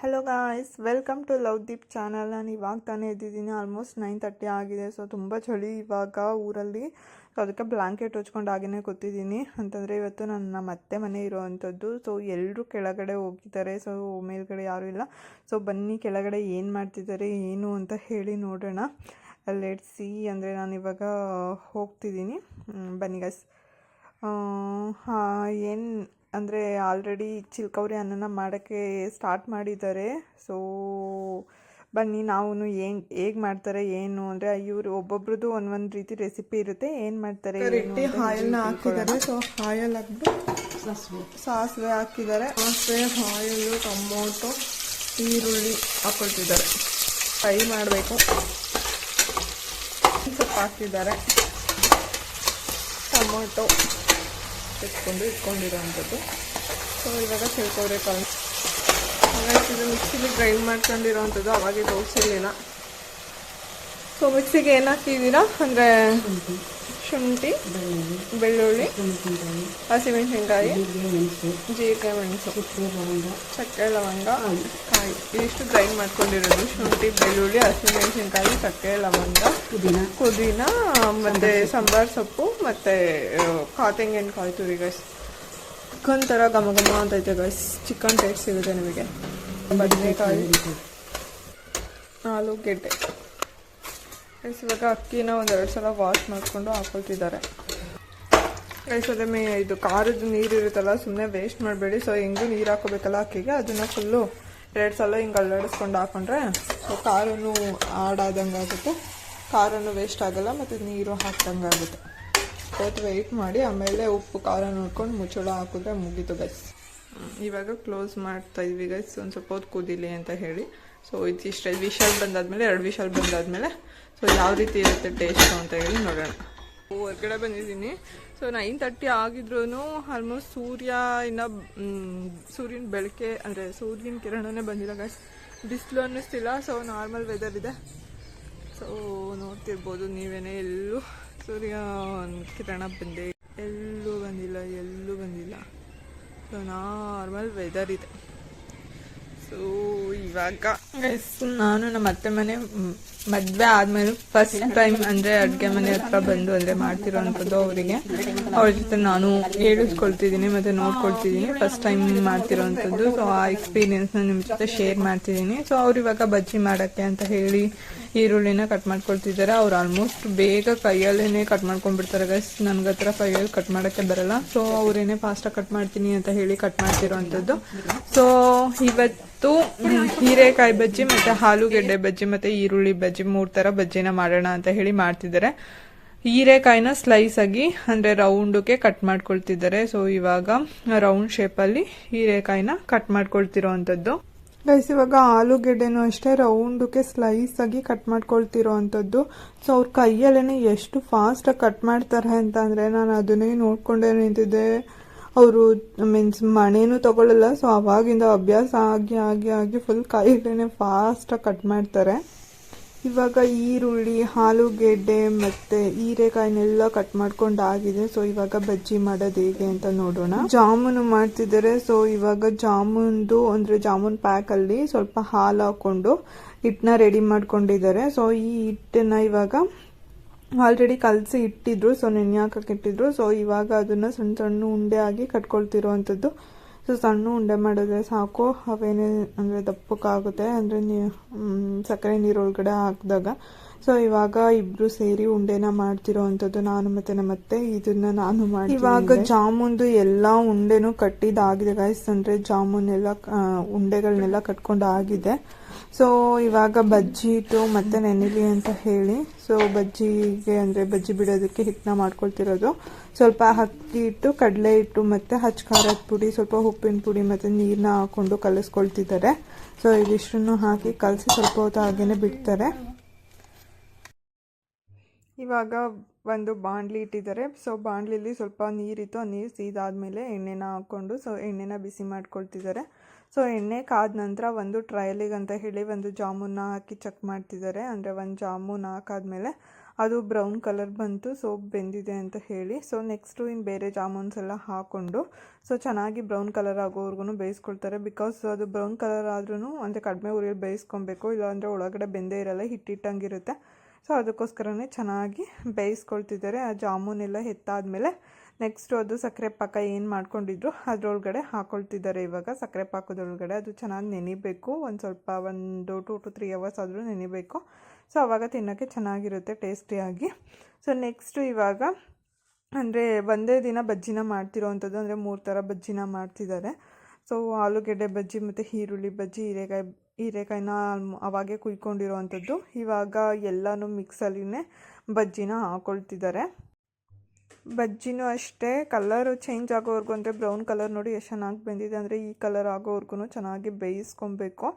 Hello guys welcome to Lovedeep channel ನಾನು ಇವಾಗ ತಾನೇ ಇದ್ದಿದ್ದೀನಿ ಆಲ್ಮೋಸ್ಟ್ ನೈನ್ ತರ್ಟಿ ಆಗಿದೆ. ಸೊ ತುಂಬ ಚಳಿ ಇವಾಗ ಊರಲ್ಲಿ. ಸೊ ಅದಕ್ಕೆ ಬ್ಲ್ಯಾಂಕೆಟ್ ಹೊಚ್ಕೊಂಡು ಹಾಗೇ ಕೂತಿದ್ದೀನಿ. ಅಂತಂದರೆ ಇವತ್ತು ನನ್ನ ಮತ್ತೆ ಮನೆ ಇರೋವಂಥದ್ದು. ಸೊ ಎಲ್ಲರೂ ಕೆಳಗಡೆ ಹೋಗಿದ್ದಾರೆ. ಸೊ ಮೇಲ್ಗಡೆ ಯಾರೂ ಇಲ್ಲ. ಸೊ ಬನ್ನಿ ಕೆಳಗಡೆ ಏನು ಮಾಡ್ತಿದ್ದಾರೆ, ಏನು ಅಂತ ಹೇಳಿ ನೋಡೋಣ. ಲೆಟ್ ಸಿ ಅಂದರೆ ನಾನು ಇವಾಗ ಹೋಗ್ತಿದ್ದೀನಿ. ಬನ್ನಿ ಗೈಸ್ ಏನು ಅಂದರೆ ಆಲ್ರೆಡಿ ಚಿಲ್ಕೌರಿ ಅನ್ನನ ಮಾಡೋಕ್ಕೆ ಸ್ಟಾರ್ಟ್ ಮಾಡಿದ್ದಾರೆ. ಸೊ ಬನ್ನಿ ನಾವು ಏನು ಹೇಗೆ ಮಾಡ್ತಾರೆ ಏನು ಅಂದರೆ ಇವರು ಒಬ್ಬೊಬ್ರದ್ದು ಒಂದೊಂದು ರೀತಿ ರೆಸಿಪಿ ಇರುತ್ತೆ. ಏನು ಮಾಡ್ತಾರೆ ಹಾಯಲ್ನ ಆಯಿಲ್ನ ಹಾಕಿದ್ದಾರೆ. ಸೊ ಹಾಯಲ್ ಹಾಕ್ಬಿಟ್ಟು ಸಾಸಿವೆ. ಹಾಕಿದ್ದಾರೆ. ಸಾಸಿವೆ ಆಯಿಲು ಟೊಮೊಟೊ ಈರುಳ್ಳಿ ಹಾಕೊಳ್ತಿದ್ದಾರೆ. ಫ್ರೈ ಮಾಡಬೇಕು. ಸ್ವಲ್ಪ ಹಾಕಿದ್ದಾರೆ ಟೊಮೊಟೊ. ಇಟ್ಕೊಂಡು ಇಟ್ಕೊಂಡಿರೋವಂಥದ್ದು ಸೊ ಇವಾಗ ತಿಳ್ಕೊಳ್ರೆ ಕಾಲ್ ಹಾಗಾಗಿ ಇದು ಮಿಕ್ಸಿಲಿ ಗ್ರೈಂಡ್ ಮಾಡ್ಕೊಂಡಿರೋವಂಥದ್ದು ಅವಾಗೆ ತೋರಿಸಿರಲಿಲ್ಲ ಸೊ ಮಿಕ್ಸಿಗೆ ಏನು ಹಾಕಿದ್ದೀರಾ? ಅಂದರೆ ಶುಂಠಿ, ಬೆಳ್ಳುಳ್ಳಿ, ಹಸಿಮೆಣಸಿನ್ಕಾಯಿ ಜೀರಿಗೆ ಮೆಣಸು ಸಕ್ಕರೆ ಲವಂಗ, ಕಾಯಿ. ಇದಿಷ್ಟು ಗ್ರೈಂಡ್ ಮಾಡ್ಕೊಂಡಿರೋದು. ಶುಂಠಿ, ಬೆಳ್ಳುಳ್ಳಿ, ಹಸಿಮೆಣಸಿನ್ಕಾಯಿ ಸಕ್ಕರೆ ಲವಂಗ, ಪುದೀನ, ಮತ್ತೆ ಸಾಂಬಾರ್ ಸೊಪ್ಪು, ಮತ್ತೆ ಕಾತೆಂಗಿನಕಾಯಿ ತುರಿ ಗೈಸ್ ಚಿಕನ್ ಥರ ಘಮ ಘಮ ಅಂತೈತೆ ಗೈಸ್ ಚಿಕನ್ ಟೇಸ್ಟ್ ಸಿಗುತ್ತೆ ನಿಮಗೆ. ಬದನೆಕಾಯಿ, ಆಲೂಗೆಡ್ಡೆ. ಗೈಸ್ ಇವಾಗ ಅಕ್ಕಿನ ಒಂದೆರಡು ಸಲ ವಾಶ್ ಮಾಡಿಕೊಂಡು ಹಾಕೊಳ್ತಿದ್ದಾರೆ. ಗೈಸ್ ಅದೇ ಮೇ ಇದು ಖಾರದ ನೀರು ಇರುತ್ತಲ್ಲ ಸುಮ್ಮನೆ ವೇಸ್ಟ್ ಮಾಡಬೇಡಿ. ಸೊ ಹೆಂಗೂ ನೀರು ಹಾಕೋಬೇಕಲ್ಲ ಅಕ್ಕಿಗೆ, ಅದನ್ನು ಫುಲ್ಲು ಎರಡು ಸಲ ಹಿಂಗೆ ಅಲ್ಲಾಡಿಸ್ಕೊಂಡು ಹಾಕೊಂಡ್ರೆ ಸೊ ಖಾರನೂ ಆಡಾದಂಗೆ ಆಗುತ್ತೆ. ಖಾರನೂ ವೇಸ್ಟ್ ಆಗಲ್ಲ, ಮತ್ತು ನೀರು ಹಾಕ್ದಂಗೆ ಆಗುತ್ತೆ. ಹೊತ್ತು ವೆಯ್ಟ್ ಮಾಡಿ, ಆಮೇಲೆ ಉಪ್ಪು, ಖಾರ ನೋಡ್ಕೊಂಡು ಮುಚ್ಚಳ ಹಾಕಿದ್ರೆ ಮುಗೀತು ಗೈಸ್ ಇವಾಗ ಕ್ಲೋಸ್ ಮಾಡ್ತಾ ಇದ್ವಿ ಗೈಸ್ ಒಂದು ಸ್ವಲ್ಪ ಹೊತ್ತು ಕುದೀಲಿ ಅಂತ ಹೇಳಿ. ಸೊ ಇದಿಷ್ಟು ವಿಶಾಲ್ ಬಂದಾದ್ಮೇಲೆ, ಎರಡು ವಿಶಾಲ್ ಬಂದಾದ್ಮೇಲೆ ಸೊ ಯಾವ ರೀತಿ ಇರುತ್ತೆ ಟೇಸ್ಟು ಅಂತ ಹೇಳಿ ನೋಡೋಣ. ಹೊರ್ಗಡೆ ಬಂದಿದ್ದೀನಿ. ಸೊ ನೈನ್ ತರ್ಟಿ ಆಗಿದ್ರು ಆಲ್ಮೋಸ್ಟ್ ಸೂರ್ಯ ಇನ್ನ ಸೂರ್ಯನ ಬೆಳಕೆ, ಅಂದರೆ ಸೂರ್ಯನ ಕಿರಣನೇ ಬಂದಿಲ್ಲ ಗಾಯ್ಸ್ ಬಿಸಿಲು ಅನ್ನಿಸ್ತಿಲ್ಲ ಸೊ ನಾರ್ಮಲ್ ವೆದರ್ ಇದೆ. ಸೊ ನೋಡ್ತಿರ್ಬೋದು ನೀವೇನೆ ಎಲ್ಲೂ ಸೂರ್ಯ ಕಿರಣ ಬಂದೆ ಎಲ್ಲೂ ಬಂದಿಲ್ಲ ಎಲ್ಲೂ ಬಂದಿಲ್ಲ. ಸೊ ನಾರ್ಮಲ್ ವೆದರ್ ಇದೆ. ಸೊ ಇವಾಗ ನಾನು ನಮ್ಮ ಅತ್ತೆ ಮನೆ ಮದ್ವೆ ಆದ್ಮೇಲೆ ಫಸ್ಟ್ ಟೈಮ್ ಅಂದ್ರೆ ಅಡ್ಗೆ ಮನೆ ಹತ್ರ ಬಂದು ಅಂದ್ರೆ ಮಾಡ್ತಿರೋದು ಅವರಿಗೆ. ಅವ್ರ ಜೊತೆ ನಾನು ಹೇಳಿಸ್ಕೊಳ್ತಿದ್ದೀನಿ, ಮತ್ತೆ ನೋಡ್ಕೊಳ್ತಿದ್ದೀನಿ ಫಸ್ಟ್ ಟೈಮ್ ಮಾಡ್ತಿರೋಂಥದ್ದು. ಸೊ ಆ ಎಕ್ಸ್ಪೀರಿಯನ್ಸ್ ನಿಮ್ಮ ಜೊತೆ ಶೇರ್ ಮಾಡ್ತಿದ್ದೀನಿ. ಸೊ ಅವ್ರು ಇವಾಗ ಬಜ್ಜಿ ಮಾಡಕ್ಕೆ ಅಂತ ಹೇಳಿ ಈರುಳ್ಳಿನ ಕಟ್ ಮಾಡ್ಕೊಳ್ತಿದ್ದಾರೆ. ಅವ್ರು ಆಲ್ಮೋಸ್ಟ್ ಬೇಗ ಕೈಯಲ್ಲೇನೆ ಕಟ್ ಮಾಡ್ಕೊಂಡ್ಬಿಡ್ತಾರೆ ಗಸ್ ನನ್ಗ ಹತ್ರ ಕೈಯಲ್ಲಿ ಕಟ್ ಮಾಡಕ್ಕೆ ಬರಲ್ಲ. ಸೊ ಅವ್ರೇನೆ ಫಾಸ್ಟಾಗಿ ಕಟ್ ಮಾಡ್ತೀನಿ ಅಂತ ಹೇಳಿ ಕಟ್ ಮಾಡ್ತಿರೋಂಥದ್ದು. ಸೊ ಇವತ್ತು ಹೀರೆಕಾಯಿ ಬಜ್ಜಿ ಮತ್ತೆ ಆಲೂಗೆಡ್ಡೆ ಬಜ್ಜಿ ಮತ್ತೆ ಈರುಳ್ಳಿ ಬಜ್ಜಿ. ಮೂರ್ ತರ ಬಜ್ಜಿನ ಮಾಡೋಣ ಅಂತ ಹೇಳಿ ಮಾಡ್ತಿದ್ದಾರೆ. ಹೀರೆಕಾಯಿನ ಸ್ಲೈಸ್ ಆಗಿ ಅಂದ್ರೆ ರೌಂಡ್ಗೆ ಕಟ್ ಮಾಡ್ಕೊಳ್ತಿದ್ದಾರೆ. ಸೊ ಇವಾಗ ರೌಂಡ್ ಶೇಪಲ್ಲಿ ಹೀರೆಕಾಯಿನ ಕಟ್ ಮಾಡ್ಕೊಳ್ತಿರೋ ಅಂಥದ್ದು ಗೈಸ್ ಇವಾಗ ಆಲೂಗೆಡ್ಡೆನೂ ಅಷ್ಟೇ ರೌಂಡಕ್ಕೆ ಸ್ಲೈಸ್ ಆಗಿ ಕಟ್ ಮಾಡ್ಕೊಳ್ತಿರೋ ಅಂಥದ್ದು ಸೊ ಅವ್ರ ಕೈಯಲ್ಲೇನೆ ಎಷ್ಟು ಫಾಸ್ಟಾಗಿ ಕಟ್ ಮಾಡ್ತಾರೆ ಅಂತ ಅಂದರೆ ನಾನು ಅದನ್ನೇ ನೋಡ್ಕೊಂಡೆ ನಿಂತಿದ್ದೆ. ಅವರು ಮೀನ್ಸ್ ಮಣೆನೂ ತಗೊಳ್ಳಲ್ಲ ಸೊ ಅವಾಗಿಂದ ಅಭ್ಯಾಸ ಆಗಿ ಆಗಿ ಆಗಿ ಫುಲ್ ಕೈಯಲ್ಲೇನೆ ಫಾಸ್ಟಾಗಿ ಕಟ್ ಮಾಡ್ತಾರೆ. ಇವಾಗ ಈರುಳ್ಳಿ, ಆಲೂಗೆಡ್ಡೆ ಮತ್ತೆ ಹೀರೆಕಾಯಿನೆಲ್ಲ ಕಟ್ ಮಾಡ್ಕೊಂಡು ಆಗಿದೆ ಸೊ ಇವಾಗ ಬಜ್ಜಿ ಮಾಡೋದು ಹೇಗೆ ಅಂತ ನೋಡೋಣ. ಜಾಮೂನು ಮಾಡ್ತಿದ್ದಾರೆ. ಸೊ ಇವಾಗ ಜಾಮೂನ್ದು ಅಂದ್ರೆ ಜಾಮೂನ್ ಪ್ಯಾಕ್ ಅಲ್ಲಿ ಸ್ವಲ್ಪ ಹಾಲು ಹಾಕೊಂಡು ಹಿಟ್ಟನ್ನ ರೆಡಿ ಮಾಡ್ಕೊಂಡಿದ್ದಾರೆ. ಸೊ ಈ ಹಿಟ್ಟನ್ನ ಇವಾಗ ಆಲ್ರೆಡಿ ಕಲಸಿ ಇಟ್ಟಿದ್ರು. ಸೊ ನೆನೆ ಹಾಕಕ್ಕೆ ಇಟ್ಟಿದ್ರು. ಸೊ ಇವಾಗ ಅದನ್ನ ಸಣ್ಣ ಸಣ್ಣ ಉಂಡೆ ಆಗಿ ಕಟ್ಕೊಳ್ತಿರೋವಂಥದ್ದು. ಸೊ ಸಣ್ಣ ಉಂಡೆ ಮಾಡಿದ್ರೆ ಸಾಕು. ಅವೇನೇ ಅಂದರೆ ದಪ್ಪಕ್ಕಾಗುತ್ತೆ. ಅಂದರೆ ನೀ ಸಕ್ಕರೆ ನೀರೊಳಗಡೆ ಹಾಕಿದಾಗ. ಸೊ ಇವಾಗ ಇಬ್ರು ಸೇರಿ ಉಂಡೆನ ಮಾಡ್ತಿರೋ ಅಂಥದ್ದು ನಾನು ಮತ್ತೆ ನಮ್ಮ ಅತ್ತೆ. ಇದನ್ನ ನಾನು ಮಾಡಿ ಇವಾಗ ಜಾಮೂನ್ದು ಎಲ್ಲ ಉಂಡೆನೂ ಕಟ್ಟಿದಾಗಿದೆ ಗಾಯ್ಸ್ ಅಂದ್ರೆ ಜಾಮೂನ್ ಎಲ್ಲ ಉಂಡೆಗಳನ್ನೆಲ್ಲ ಕಟ್ಕೊಂಡು ಆಗಿದೆ ಸೊ ಇವಾಗ ಬಜ್ಜಿ ಇಟ್ಟು ಮತ್ತೆ ನೆನೆಲಿ ಅಂತ ಹೇಳಿ. ಸೊ ಬಜ್ಜಿಗೆ ಅಂದ್ರೆ ಬಜ್ಜಿ ಬಿಡೋದಕ್ಕೆ ಹಿಟ್ಟನ್ನ ಮಾಡ್ಕೊಳ್ತಿರೋದು. ಸ್ವಲ್ಪ ಅಕ್ಕಿ ಇಟ್ಟು ಕಡಲೆ ಹಿಟ್ಟು ಮತ್ತೆ ಹಚ್ ಖಾರದ ಪುಡಿ ಸ್ವಲ್ಪ ಉಪ್ಪಿನ ಪುಡಿ ಮತ್ತೆ ನೀರನ್ನ ಹಾಕೊಂಡು ಕಲಿಸ್ಕೊಳ್ತಿದ್ದಾರೆ. ಸೊ ಇದಿಷ್ಟನ್ನು ಹಾಕಿ ಕಲಸಿ ಸ್ವಲ್ಪ ಹೊತ್ತು ಹಾಗೇನೆ ಬಿಡ್ತಾರೆ. ಇವಾಗ ಒಂದು ಬಾಣಲಿ ಇಟ್ಟಿದ್ದಾರೆ. ಸೊ ಬಾಣಲಿಲಿ ಸ್ವಲ್ಪ ನೀರಿತ್ತು. ಆ ನೀರು ಸೀದಾದ್ಮೇಲೆ ಎಣ್ಣೆನ ಹಾಕ್ಕೊಂಡು ಸೊ ಎಣ್ಣೆನ ಬಿಸಿ ಮಾಡ್ಕೊಳ್ತಿದ್ದಾರೆ. ಸೊ ಎಣ್ಣೆ ಕಾದ ನಂತರ ಒಂದು ಟ್ರಯಲಿಗೆ ಅಂತ ಹೇಳಿ ಒಂದು ಜಾಮೂನ್ನ ಹಾಕಿ ಚೆಕ್ ಮಾಡ್ತಿದ್ದಾರೆ. ಅಂದರೆ ಒಂದು ಜಾಮೂನ್ ಹಾಕಾದ್ಮೇಲೆ ಅದು ಬ್ರೌನ್ ಕಲರ್ ಬಂತು. ಸೊ ಬೆಂದಿದೆ ಅಂತ ಹೇಳಿ. ಸೊ ನೆಕ್ಸ್ಟು ಇನ್ನು ಬೇರೆ ಜಾಮೂನ್ಸ್ ಎಲ್ಲ ಹಾಕ್ಕೊಂಡು ಸೊ ಚೆನ್ನಾಗಿ ಬ್ರೌನ್ ಕಲರ್ ಆಗೋವರೆಗೂ ಬೇಯಿಸ್ಕೊಳ್ತಾರೆ. ಬಿಕಾಸ್ ಅದು ಬ್ರೌನ್ ಕಲರ್ ಆದ್ರೂ ಅಂದರೆ ಕಡಿಮೆ ಉರಿಯಲ್ಲಿ ಬೇಯಿಸ್ಕೊಬೇಕು. ಇಲ್ಲಾಂದರೆ ಒಳಗಡೆ ಬೆಂದೇ ಇರಲ್ಲ, ಹಿಟ್ಟಿಟ್ಟಂಗಿರುತ್ತೆ. ಸೊ, ಅದಕ್ಕೋಸ್ಕರನೇ ಚೆನ್ನಾಗಿ ಬೇಯಿಸ್ಕೊಳ್ತಿದ್ದಾರೆ. ಆ ಜಾಮೂನೆಲ್ಲ ಎತ್ತಾದಮೇಲೆ ನೆಕ್ಸ್ಟು ಅದು ಸಕ್ಕರೆ ಪಾಕ ಏನು ಮಾಡ್ಕೊಂಡಿದ್ರು, ಅದರೊಳಗಡೆ ಹಾಕ್ಕೊಳ್ತಿದ್ದಾರೆ ಇವಾಗ. ಸಕ್ಕರೆ ಪಾಕದೊಳಗಡೆ ಅದು ಚೆನ್ನಾಗಿ ನೆನಿಬೇಕು. ಒಂದು ಸ್ವಲ್ಪ ಒಂದು ಟೂ ಟು ತ್ರೀ ಅವರ್ಸ್ ಆದರೂ ನೆನಿಬೇಕು. ಸೊ ಆವಾಗ ತಿನ್ನೋಕ್ಕೆ ಚೆನ್ನಾಗಿರುತ್ತೆ, ಟೇಸ್ಟಿಯಾಗಿ. ಸೊ, ನೆಕ್ಸ್ಟು ಇವಾಗ ಅಂದರೆ ಒಂದೇ ದಿನ ಬಜ್ಜಿನ ಮಾಡ್ತಿರೋ ಅಂಥದ್ದು ಅಂದರೆ ಮೂರು ಥರ ಬಜ್ಜಿನ ಮಾಡ್ತಿದ್ದಾರೆ. ಸೊ, ಆಲೂಗೆಡ್ಡೆ ಬಜ್ಜಿ ಮತ್ತು ಈರುಳ್ಳಿ ಬಜ್ಜಿ, ಹೀರೆಕಾಯಿ ಹೀರೆಕಾಯಿನ ಅವಾಗೆ ಕುಯ್ಕೊಂಡಿರೋವಂಥದ್ದು. ಇವಾಗ ಎಲ್ಲನೂ ಮಿಕ್ಸಲ್ಲಿನೇ ಬಜ್ಜಿನ ಹಾಕೊಳ್ತಿದ್ದಾರೆ. ಬಜ್ಜಿನೂ ಅಷ್ಟೇ, ಕಲರು ಚೇಂಜ್ ಆಗೋವರೆಗೂ ಅಂದರೆ ಬ್ರೌನ್ ಕಲರ್ ನೋಡಿ ಎಷ್ಟು ಚೆನ್ನಾಗಿ ಬೆಂದಿದೆ ಅಂದರೆ ಈ ಕಲರ್ ಆಗೋವರೆಗೂ ಚೆನ್ನಾಗಿ ಬೇಯಿಸ್ಕೊಬೇಕು.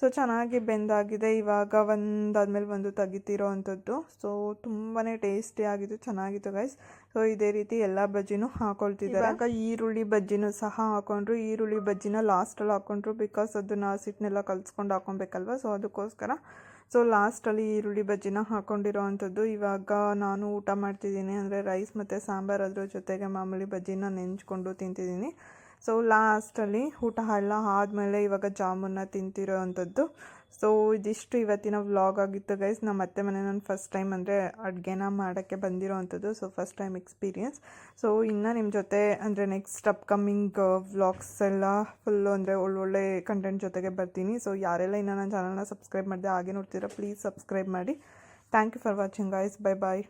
ಸೊ, ಚೆನ್ನಾಗಿ ಬೆಂದಾಗಿದೆ. ಇವಾಗ ಒಂದಾದ್ಮೇಲೆ ಒಂದು ತೆಗಿತಿರೋ ಅಂಥದ್ದು. ಸೊ ತುಂಬಾ ಟೇಸ್ಟಿ ಆಗಿತ್ತು ಚೆನ್ನಾಗಿತ್ತು ಗೈಸ್ ಸೊ, ಇದೇ ರೀತಿ ಎಲ್ಲ ಬಜ್ಜಿನೂ ಹಾಕೊಳ್ತಿದ್ದಾರೆ. ಆಗ ಈರುಳ್ಳಿ ಬಜ್ಜಿನೂ ಸಹ ಹಾಕೊಂಡ್ರು. ಈರುಳ್ಳಿ ಬಜ್ಜಿನ ಲಾಸ್ಟಲ್ಲಿ ಹಾಕೊಂಡ್ರು. ಬಿಕಾಸ್ ಅದನ್ನು ಹಸಿಟ್ಟನ್ನೆಲ್ಲ ಕಲ್ಸ್ಕೊಂಡು ಹಾಕೊಬೇಕಲ್ವ? ಸೊ, ಅದಕ್ಕೋಸ್ಕರ. ಸೊ, ಲಾಸ್ಟಲ್ಲಿ ಈರುಳ್ಳಿ ಬಜ್ಜಿನ ಹಾಕೊಂಡಿರೋ ಅಂಥದ್ದು. ಇವಾಗ ನಾನು ಊಟ ಮಾಡ್ತಿದ್ದೀನಿ. ಅಂದರೆ ರೈಸ್ ಮತ್ತು ಸಾಂಬಾರು ಅದ್ರ ಜೊತೆಗೆ ಮಾಮೂಲಿ ಬಜ್ಜಿನ ನೆಂಚ್ಕೊಂಡು ತಿಂತಿದ್ದೀನಿ. ಸೊ ಲಾಸ್ಟಲ್ಲಿ ಊಟ ಎಲ್ಲ ಆದಮೇಲೆ ಇವಾಗ ಜಾಮೂನ್ನ ತಿಂತಿರೋ ಅಂಥದ್ದು. ಸೊ ಇದಿಷ್ಟು ಇವತ್ತಿನ ವ್ಲಾಗ್ ಆಗಿತ್ತು ಗೈಸ್ ನಮ್ಮ ಅತ್ತೆ ಮನೆ ನಾನು ಫಸ್ಟ್ ಟೈಮ್ ಅಂದರೆ ಅಡುಗೆನ ಮಾಡೋಕ್ಕೆ ಬಂದಿರೋ ಅಂಥದ್ದು. So first time experience so ಇನ್ನು ನಿಮ್ಮ ಜೊತೆ ಅಂದರೆ ನೆಕ್ಸ್ಟ್ ಅಪ್ಕಮಿಂಗ್ ವ್ಲಾಗ್ಸ್ ಎಲ್ಲ ಫುಲ್ಲು ಅಂದರೆ ಒಳ್ಳೊಳ್ಳೆ ಕಂಟೆಂಟ್ ಜೊತೆಗೆ ಬರ್ತೀನಿ. ಸೊ ಯಾರೆಲ್ಲ ಇನ್ನೂ ನನ್ನ ಚಾನಲ್ನ ಸಬ್ಸ್ಕ್ರೈಬ್ ಮಾಡಿದೆ ಹಾಗೆ ನೋಡ್ತೀರಾ ಪ್ಲೀಸ್ ಸಬ್ಸ್ಕ್ರೈಬ್ ಮಾಡಿ. Thank you for watching guys bye bye